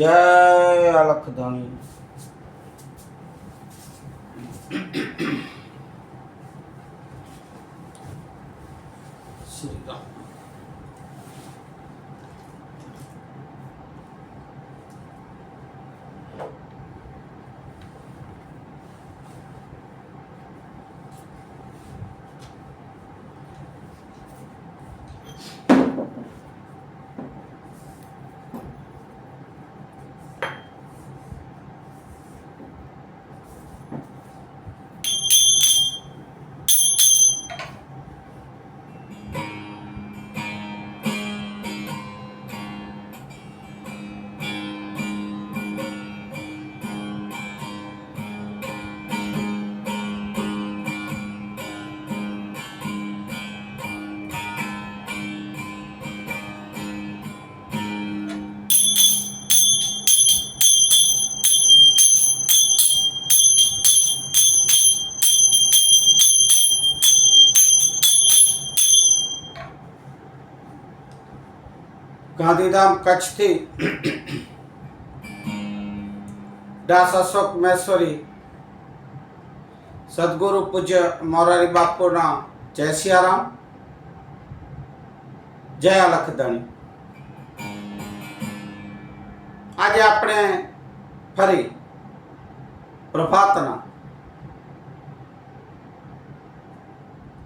જય અલખધણી શ્રી રામ ગાંધીધામ કચ્છથી દાસ અશોક મહેશ્વરી સદગુરુ પૂજ્ય મોરારી બાપુના જય સિયારામ જય અલખધણી આજે આપણે ફરી પ્રભાતના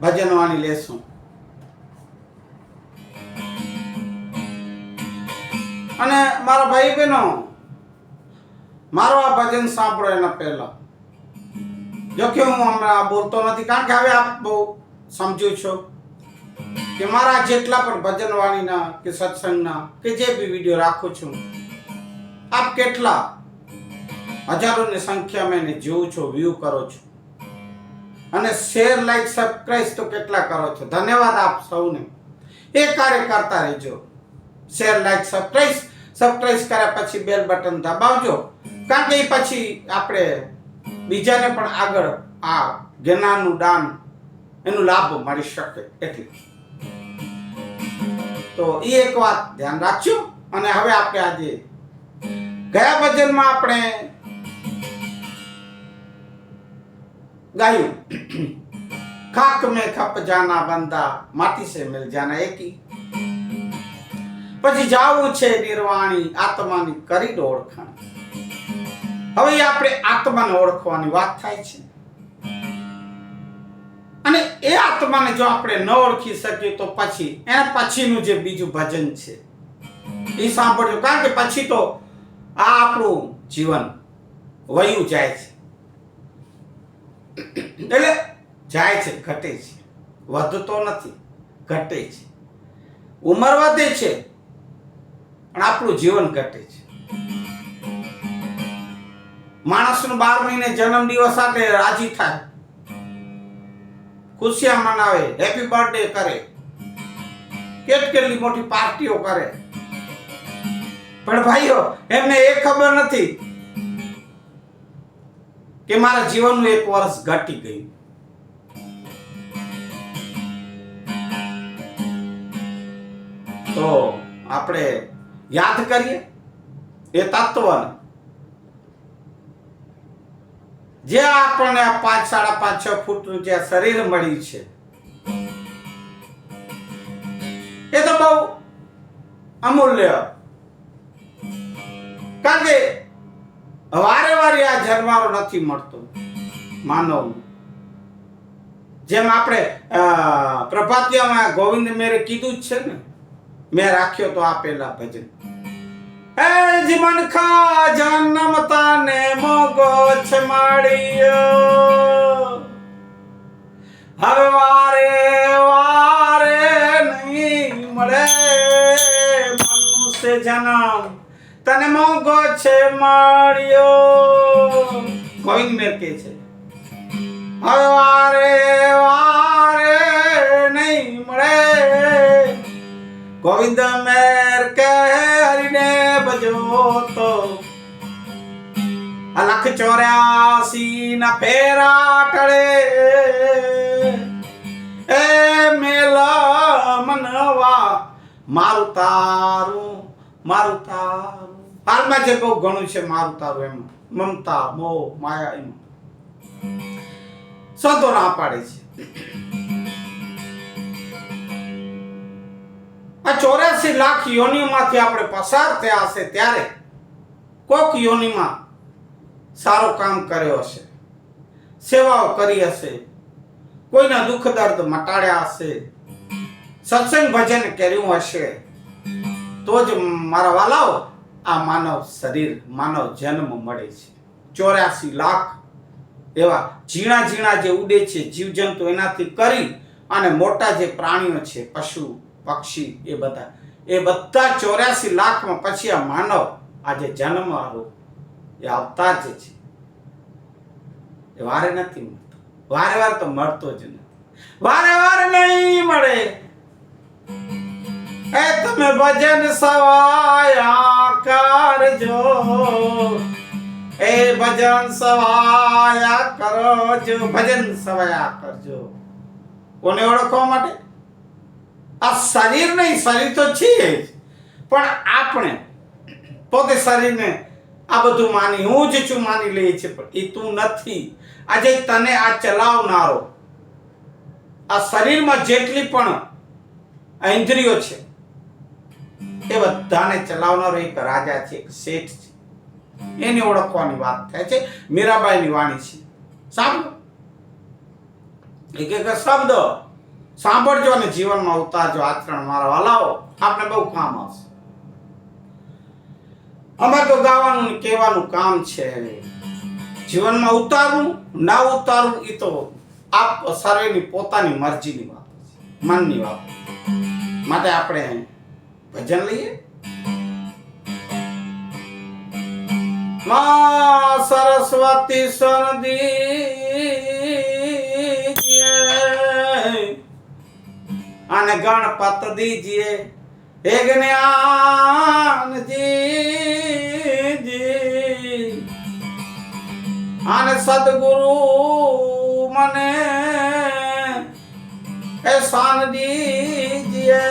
ભજનવાણી લેશું અને મારા ભાઈ બહેનો મારો આ ભજન સાંભળો એના પહેલા. જો કે હું હમણાં બોલતો નથી, કારણ કે હવે આપ બહુ સમજુ છો કે મારા જેટલા પણ ભજન વાણીના કે સત્સંગના કે જે બી વીડિયો રાખું છું, આપ કેટલા હજારોની સંખ્યામાં એને જોઉં છો વ્યૂ કરો છો. અને શેર લાઈક સબસ્ક્રાઈબ તો કેટલા કરો છો. ધન્યવાદ આપ સૌને. એ કાર્ય કરતા રહેજો. શેર લાઈક સબસ્ક્રાઇબ સબસ્ક્રાઇબ કર્યા પછી બેલ બટન દબાવજો. કારણ કે પછી આપણે બીજાને પણ આગળ આ જ્ઞાનનું દાન, એનું લાભ મળી શકે એટલે. તો એ એક વાત ધ્યાન રાખજો. અને હવે આપણે આજે ગયા ભજનમાં આપણે ગાયું. ખાક મેં ખપ જાના બંદા માટી સે મિલ જાના એકી. પછી જાવું છે નિર્વાણી આત્માની કરી દો ઓળખાણ. હવે આપણે આત્માને ઓળખવાની વાત થાય છે. અને એ આત્માને જો આપણે ન ઓળખી શકીએ તો પછી, એના પછીનું જે બીજું ભજન છે એ સાંભળજો. કારણ કે પછી તો આ આપણું જીવન વયું જાય છે. એટલે જાય છે, ઘટે છે. વધતો નથી, ઘટે છે. ઉંમર વધે છે પણ આપણું જીવન ઘટે છે. માણસનો બાર મહિને જન્મ દિવસ સાથે રાજી થાય. ખુશિયા મનાવે હેપી બર્થડે કરે. કેટકેટલી મોટી પાર્ટીઓ કરે. પણ ભાઈઓ, એમને એ ખબર નથી કે મારા જીવનનું એક વર્ષ ઘટી ગયું. તો આપણે યાદ કરીએ? એ તત્વને. જે આપણને પાંચ, સાડા પાંચ, છ ફૂટનું જે શરીર મળ્યું છે. એ તો બહુ અમૂલ્ય. કારણ કે વારે વારે આ જન્મારો નથી મળતો માનવ જેમ આપણે પ્રભાતિયામાં ગોવિંદ મેરે કીધું જ છે ને મેં રાખ્યો તો આ પેલા ભજન. એ જીવન ખા જન્મ તાને મોગો છે માળિયો. હવે વારે વારે નહીં મળે મનુષ્ય જન્મ. તને મોગો છે માળ્યો. ગોવિંદ મેર કે છે. હવે વારે વારે નહીં મળે ગોવિંદ મેર કે હરિને ભજો તો. આ લખ ચોર્યાસી ના ફેરા ટળે. એ મેલા મનવા, મારું તારું મારું તારું. હાલમાં જે બહુ ઘણું છે મારું તારું એમ, મમતા, મોહ, માયા એમ. સંતો ના પાડે છે. આ ચોર્યાસી લાખ યોનિમાંથી આપણે પસાર થયા હશે ત્યારે કોક યોનિમાં સારો કામ કર્યો હશે, સેવાઓ કરી હશે, કોઈના દુઃખ દર્દ મટાડ્યા હશે, સત્સંગ ભજન કર્યું હશે, તો જ મારા વાલાઓ આ માનવ શરીર, માનવ જન્મ મળે છે. ચોર્યાસી લાખ એવા ઝીણા ઝીણા જે ઉડે છે, જીવજંતુ એનાથી કરી અને મોટા જે પ્રાણીઓ છે, પશુ પક્ષી એ બધા. એ બધા ચોર્યાસી લાખમાં પછી આ માનવ આજે જન્મવાળો એ અવતાર જ છે, એ વારે નથી મળતો. વારે વાર તો મળતો જ નથી. વારે વારે નહીં મળે. એ તમે ભજન સવાયા કરજો. એ ભજન સવાયા કરજો. ભજન સવાયા કરજો. કોને ઓળખવા માટે? આ શરીર નહીં શરીર તો છે જ. પણ આપણે પોતે શરીરને આ બધું માની, હું જ છું માની લઈએ છીએ પણ એ તું નથી. આજે તને આ ચલાવનારો, આ શરીરમાં જેટલી પણ ઇન્દ્રિયો છે, એ બધાને ચલાવનારો એક રાજા છે, એક શેઠ છે. એની ઓળખવાની વાત થાય છે, મીરાબાઈની વાણી છે. સાંભળો. એક એક શબ્દ સાંભળજો અને જીવનમાં ઉતારજો આચરણ મારા વાલાઓ. આપણે બહુ કામ આવશે. અમે તો ગાવાનું કહેવાનું કામ છે જીવનમાં ઉતારવું, ના ઉતારવું એ તો આપ સર્વેની પોતાની મરજીની વાત મનની વાત માટે આપણે ભજન લઈએ. મા સરસ્વતી સનદી અને ગણપત દીજીએ. હે જ્ઞાનજી અને સદગુરુ મને એ શાન દીજીએ.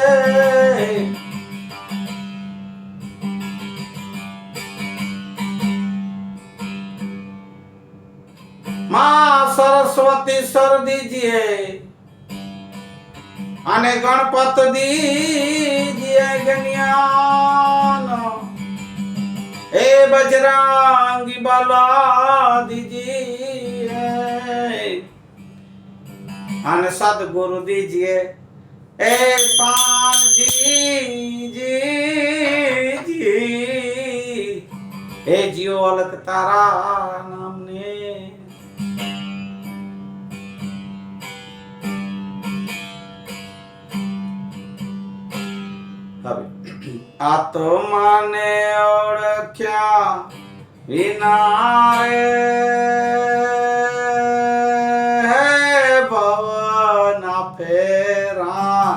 માં સરસ્વતી સર દીજીએ. અને ગણપત દીજીએ જ્ઞાન એ બજરાંગી બાલા દીજી અને સદગુરુ દીજીએ એ શાનજી જી એ જીઓ અલક તારા નામને હવે. આત્માને ઓળખ્યા વિના રે ભવના ફેરા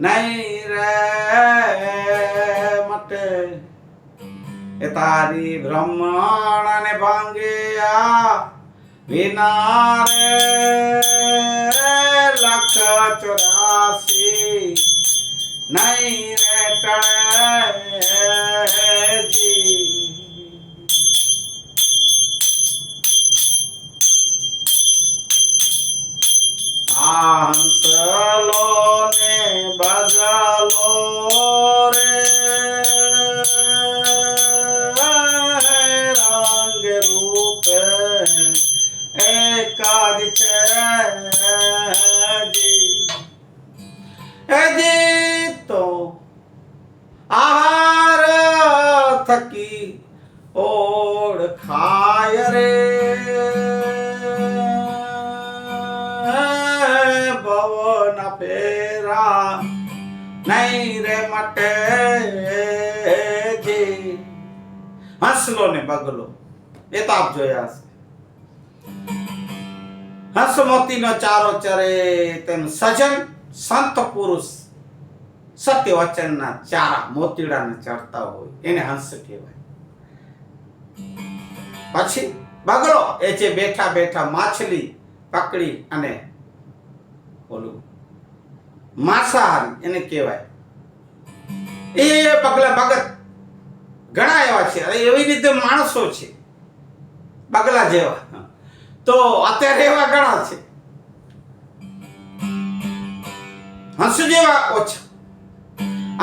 નહીં રે મટે. એ તારી બ્રહ્મણ ને ભાંગ્યા વિના રે લખ ચોરાસી હસમતીનો ચારો ચરે તેમ સજન સંત પુરુષ સત્ય વચનના ચારા મોતીડાને ચડતા હોય, એને હંસ કહેવાય. પછી બગડો, એ જે બેઠા બેઠા માછલી પકડી અને ઓલું માંસાહારી એને કહેવાય. એ બગલા ભગત ઘણા એવા છે એવી રીતે માણસો છે, બગલા જેવા. તો અત્યારે એવા ઘણા છે. હંસ જેવા ઓછા.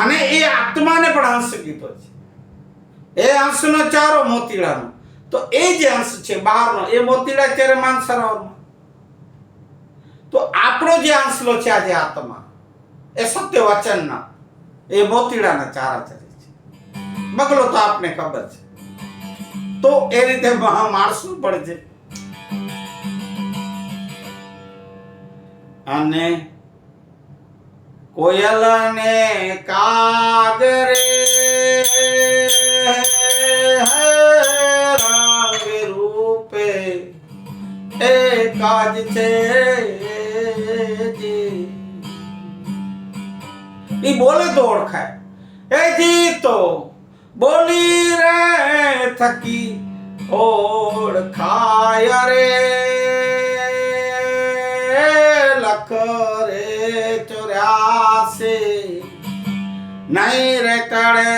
અને એ આત્માને પણ હંસ કીધો છે. એ હંસનો ચારો મોતીડાનો. તો એ જે હંસ છે બહારનો, એ મોતીડા ત્યારે માનસરોવરમાં તો આપણો જે હંસલો છે આજે આત્મા, એ સત્ય વચનના, એ મોતીડાના ચારા ચરે છે. બગલો તો આપને ખબર છે. તો એ રીતે માણસું પડે છે. અને કોયલને કાગરે રંગ રૂપે. એકાજ છે એ બોલે તો ઓળખાય. એ જીતો બોલી રે થકી ઓળખાય રે. લખ રે ચોર્યાસી. નહીં રે ટળે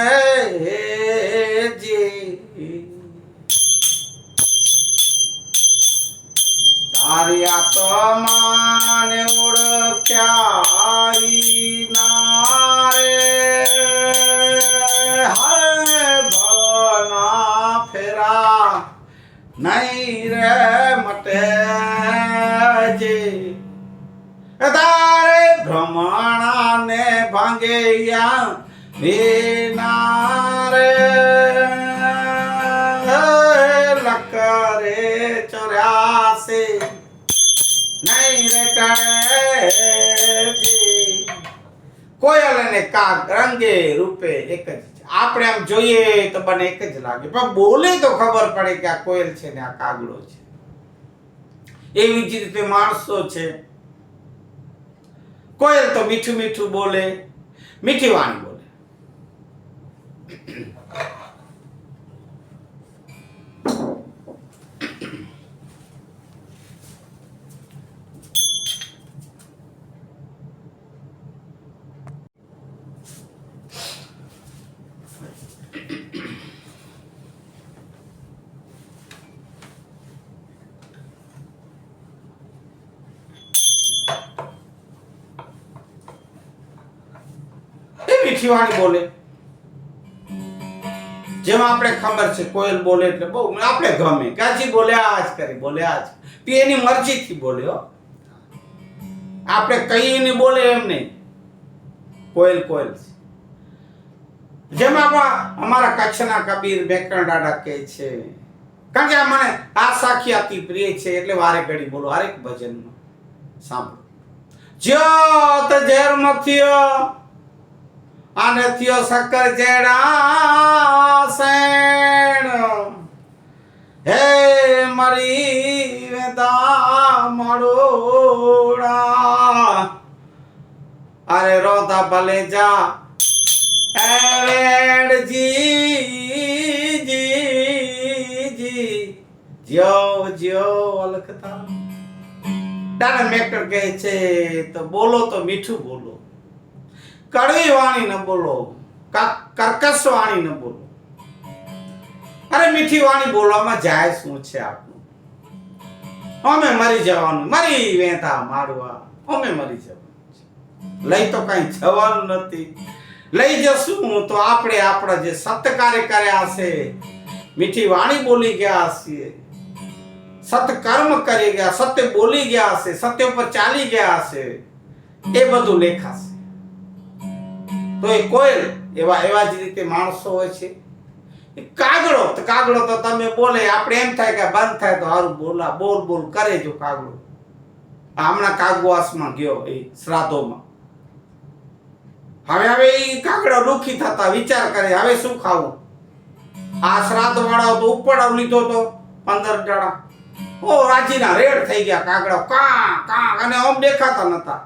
તારિયા તો માને ઓળખ્યા ના રે. હરે ભવના ફેરા. નહીં રે મટે જે. તારે ભ્રમણાને ભાંગેયા વિના રે લકરે ચોર્યાસે નહીં રે ટળેજી. કોયલ અને કાગ રંગે રૂપે એક જ આપણે આમ જોઈએ તો બને એક જ લાગે. પણ બોલે તો ખબર પડે કે આ કોયલ છે ને આ કાગડો છે. એવી જ રીતે માણસો છે. કોયલ તો મીઠું મીઠું બોલે મીઠી વાણી બોલે. મીઠી બોલે. જેમ આપણે ખબર છે કોયલ બોલે એટલે બહુ આપણે ગમે. કાજી બોલે, આ જ કરી, બોલે, આ જ પી એની મરજીથી બોલે હો. આપણે કહીને બોલે એમ નહીં. કોયલ કોયલ છે. જેમ અમારા કચ્છના કબીર બેકણ દાડા કહે છે. કારણ કે આ મને આ સાખી અતિ પ્રિય છે એટલે વારે ઘડી બોલો. હરેક ભજનમાં સાંભળો. જ્યોત ઝેર મથિયો. અને થયો શક્કર જેડા સેણ હે મરી વેદા મરોડા અરે રોતા ભલે જા એવેડ જી જી. જી જ્યો જ્યો, અલખતા. દાદા મેકર કહે છે, તો બોલો તો મીઠું બોલો. કડવી વાણી ન બોલો કર્કશ વાણી ન બોલો. અરે મીઠી વાણી બોલવામાં જાય શું છે આપણું? અમે મરી જવાનું, મરી વેતા મારવા, અમે મરી જવાનું. લઈ તો કઈ જવાનું નથી. લઈ જશું તો આપણે આપણા જે સત્ય કાર્ય કર્યા છે મીઠી વાણી બોલી ગયા છીએ સત્કર્મ કરી ગયા, સત્ય બોલી ગયા હશે, સત્ય ઉપર ચાલી ગયા હશે, એ બધું લેખાશે. તો એ કોયલ એવા એવા જ રીતે માણસો હોય છે. કાગડો, તો કાગડો તો તમે બોલે, આપણે એમ થાય કે બંધ થાય, તો સારું બોલા, બોલ બોલ, કરે જો કાગડો. હમણાં કાગવાસમાં ગયો એ શ્રાદ્ધોમાં. હવે હવે એ કાગડો દુઃખી થતા, વિચાર કરે, હવે શું ખાવું? આ શ્રાદ્ધ વાળા તો ઉપાડો લીધો તો પંદર જણા ઓ રાજીના રેડ થઈ ગયા કાગડા, કા કા, અને આમ દેખાતા નતા.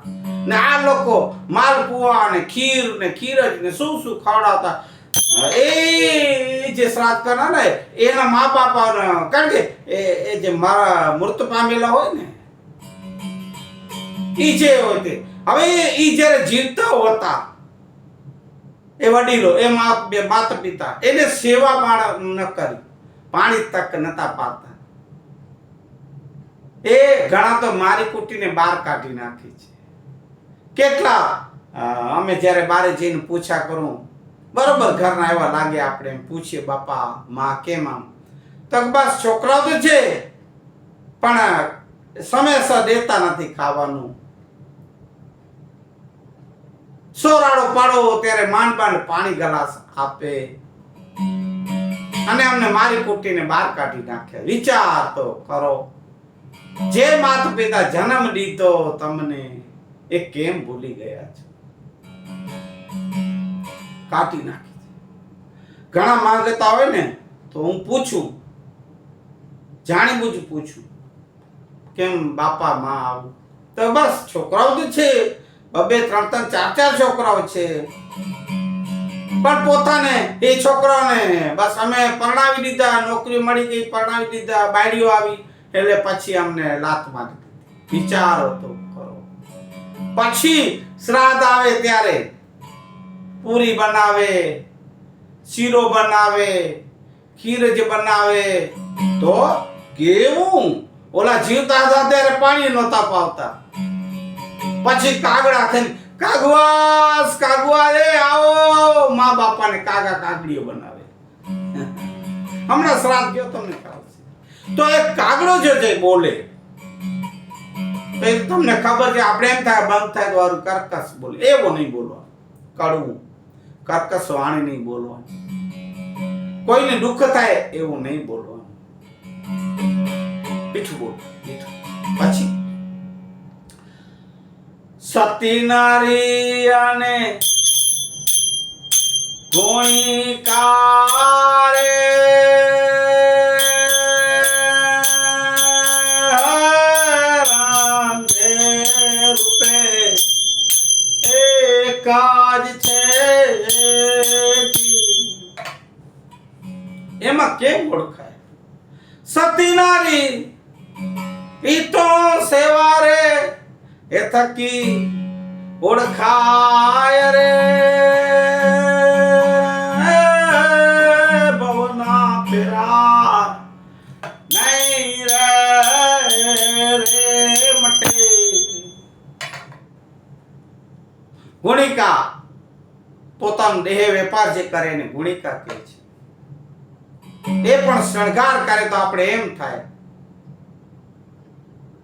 ને આ લોકો માલપુઆ ને ખીર ને ખીરજ ને શું શું ખવડાવતા? એ જે શ્રાદ્ધ કરનાર એના મા બાપ કારણ કે એ એ જે મારા મૃત પામેલા હોય ને, ઈ જે હોય તે. હવે એ જ્યારે જીવતા હોતા, એ વડીલો, એ માતા પિતા એને સેવા ન કરી, પાણી તક નતા પાતા એ ઘણા તો મારી કુટીને બહાર કાઢી નાખી છે. કેટલા? અમે જ્યારે બારે જઈને પૂછ્યા કરું, બરોબર ઘરના એવા લાગે આપણે એમ પૂછીએ, બાપા, માં કેમ આમ? તો બસ છોકરાઓ તો છે, પણ સમયસર દેતા નથી ખાવાનું. સોરાડો પાડો ત્યારે માંડ માંડ પાણી ગલાસ આપે. અને અમને મારી કુટીને બહાર કાઢી નાખ્યા વિચાર તો કરો. જે માતા પિતા જન્મ દીધો તમને એ કેમ ભૂલી ગયા છો? કાટી નાખી ઘણા માંગતા હોય ને, તો હું પૂછું, જાણીબુજ પૂછું, કેમ બાપા માં આવું? તો બસ, છોકરાઓ તો છે. બબે, ત્રણ ત્રણ, ચાર ચાર છોકરાઓ છે. પણ પોતાને, એ છોકરાઓને બસ અમે પરણાવી દીધા, નોકરી મળી ગઈ, પરણાવી દીધા, બાયડીઓ આવી, એટલે પછી અમને લાત મારી વિચારો તો પછી શ્રાદ્ધ આવે ત્યારે. પૂરી બનાવે, શીરો બનાવે, ખીર જ બનાવે. તો કેવું ઓલા જીવતા હતા ત્યારે પાણી નહોતા પાવતા. પછી કાગડા થઈને, કાગવાસ કાગવા રે આવો. મા બાપાને કાગા કાગડીઓ બનાવે. હમણાં શ્રાદ્ધ ગયો તમને ખ્યાલ છે. તો એક કાગડો જો છે બોલે. એ તમને ખબર કે આપણે એમ થાય, બંધ થાય તો વારું કર્કશ બોલે. એવો નહીં બોલવા કડવું. કર્કશ વાણી નહીં બોલવા કોઈને દુઃખ થાય, એવું નહીં બોલવાનું. પીઠું બોલ પછી. સતી નારી અને ગુણિકારે રાંગે એમાં કેમ ઓળખાય? સતી નારી પીતો સેવા રે, એ થકી ઓળખાય રે. ભવના પેરા નહીં રે રે મટે. ગુણિકા, પોતાનો દેહ વેપાર જે કરે એને ગુણિકા કહે છે. એ પણ શણગાર કરે તો આપણે એમ થાય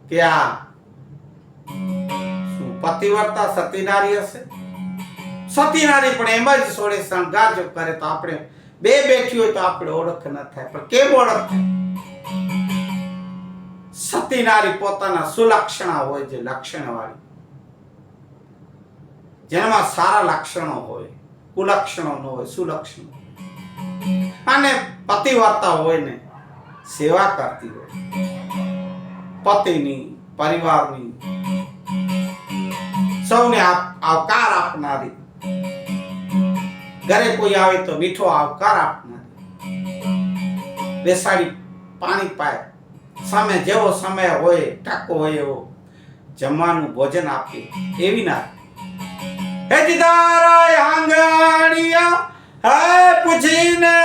કે આ પતિવ્રતા સતી નારી હશે? સતી પણ એમ જ સોળે શણગાર જો કરે તો આપણે બે બેઠી હોય તો આપણે ઓળખ ન થાય. પણ કેમ ઓળખ સતી નારી પોતાના સુલક્ષણા હોય જે લક્ષણ વાળી જેનામાં સારા લક્ષણો હોય, કુલક્ષણો ન હોય, સુલક્ષણો. અને પતિવાર્તા હોય ને, સેવા કરતી હોય. પતિની, પરિવારની, સૌને આવકાર આપનારી. ઘરે કોઈ આવે તો મીઠો આવકાર આપનારી. બેસાડી પાણી પાય. સામે જેવો સમય હોય ટાકો હોય એવો, જમવાનું ભોજન આપે એવી ના હે દીદારા આંગણિયા હે પૂછીને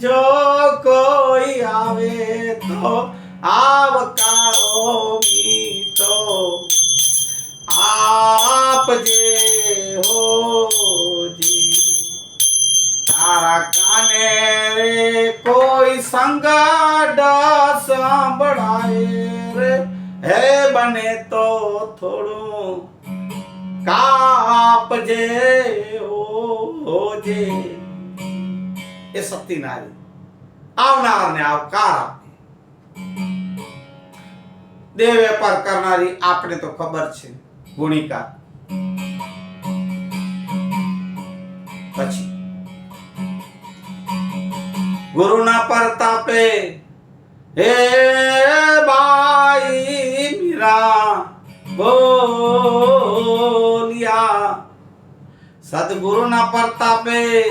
જો કોઈ આવે તો. આવકારો મીઠો આપજે હોજી તારા કાને રે કોઈ સંગાડા સાંભળાય રે. હે, બને તો થોડું કાપ જે હો હોજે એ સત્યનારી નારી. આવનારને આવકાર આપે. દેહ વેપાર કરનારી આપણે તો ખબર છે, ગુણિકા. પછી, ગુરુના પરતાપે, હે બાઈ મીરા, બોલિયા. સદગુરુના પરતાપે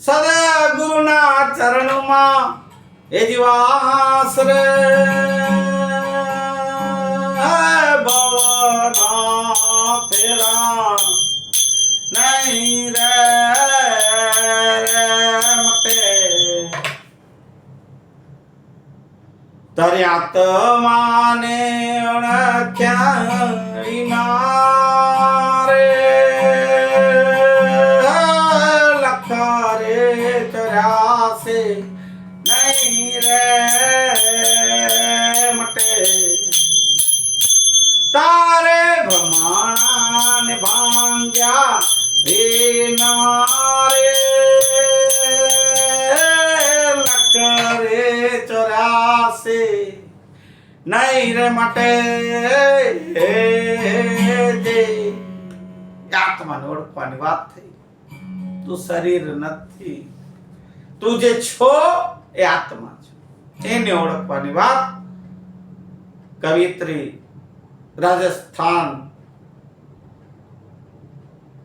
સદા ગુરુના ચરણમાં એ જીવાશ્રે ભવના ફેરા. નહીં રે મટે. તારી આત્માને અણખ્યા વિના રે મટે. તારે ભ્રમણા ભાંગ્યા હે નારે લકરે ચોરાશે. નહીં રે મટે જે. આત્માને ઓળખવાની વાત થઈ. તું શરીર નથી. તું જે છો એ આત્મા. એને ઓળખવાની વાત કવિત્રી રાજસ્થાન.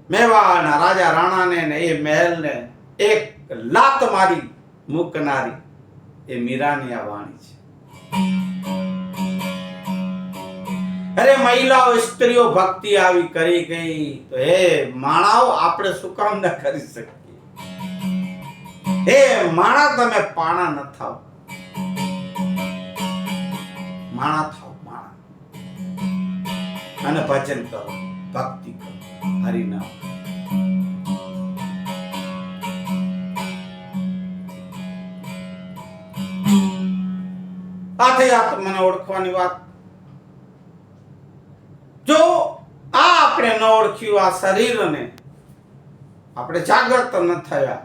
મેવાના રાજા રાણાને ને એ મહેલને એક લાત મારી મૂકનારી એ મીરાની આ વાણી છે. અરે મહિલાઓ, સ્ત્રીઓ ભક્તિ આવી કરી ગઈ તો હે માણાઓ, આપણે શું કામ ન કરી શકીએ? હે માણા, તમે પાણા ન થાવ. માણા થાવ, માણા. અને ભજન કરો, ભક્તિ કરો, હરિનામ. આ આત્માને ઓળખવાની વાત. જો આ આપણે ન ઓળખ્યું આ શરીરને, આપણે જાગૃત ન થયા